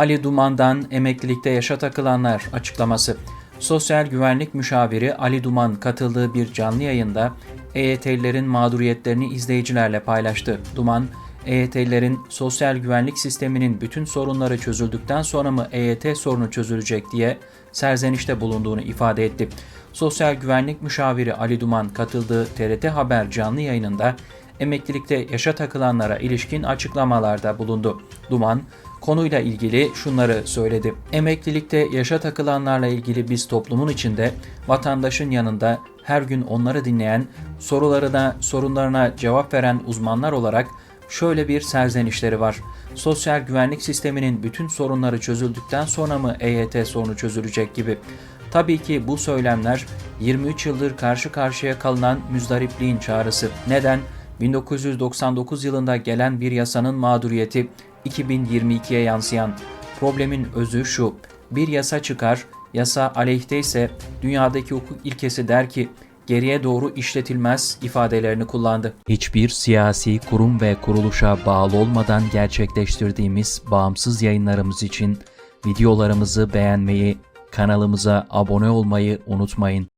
Ali Duman'dan emeklilikte yaşa takılanlar açıklaması. Sosyal Güvenlik Müşaviri Ali Duman katıldığı bir canlı yayında EYT'lilerin mağduriyetlerini izleyicilerle paylaştı. Duman, EYT'lilerin sosyal güvenlik sisteminin bütün sorunları çözüldükten sonra mı EYT sorunu çözülecek diye serzenişte bulunduğunu ifade etti. Sosyal Güvenlik Müşaviri Ali Duman katıldığı TRT Haber canlı yayınında emeklilikte yaşa takılanlara ilişkin açıklamalarda bulundu. Duman, konuyla ilgili şunları söyledi. Emeklilikte yaşa takılanlarla ilgili biz toplumun içinde vatandaşın yanında her gün onları dinleyen, sorularına, sorunlarına cevap veren uzmanlar olarak şöyle bir serzenişleri var. Sosyal güvenlik sisteminin bütün sorunları çözüldükten sonra mı EYT sorunu çözülecek gibi. Tabii ki bu söylemler 23 yıldır karşı karşıya kalınan müzdaripliğin çağrısı. Neden? 1999 yılında gelen bir yasanın mağduriyeti 2022'ye yansıyan. Problemin özü şu. Bir yasa çıkar, yasa aleyhte ise dünyadaki hukuk ilkesi der ki geriye doğru işletilmez ifadelerini kullandı. Hiçbir siyasi kurum ve kuruluşa bağlı olmadan gerçekleştirdiğimiz bağımsız yayınlarımız için videolarımızı beğenmeyi, kanalımıza abone olmayı unutmayın.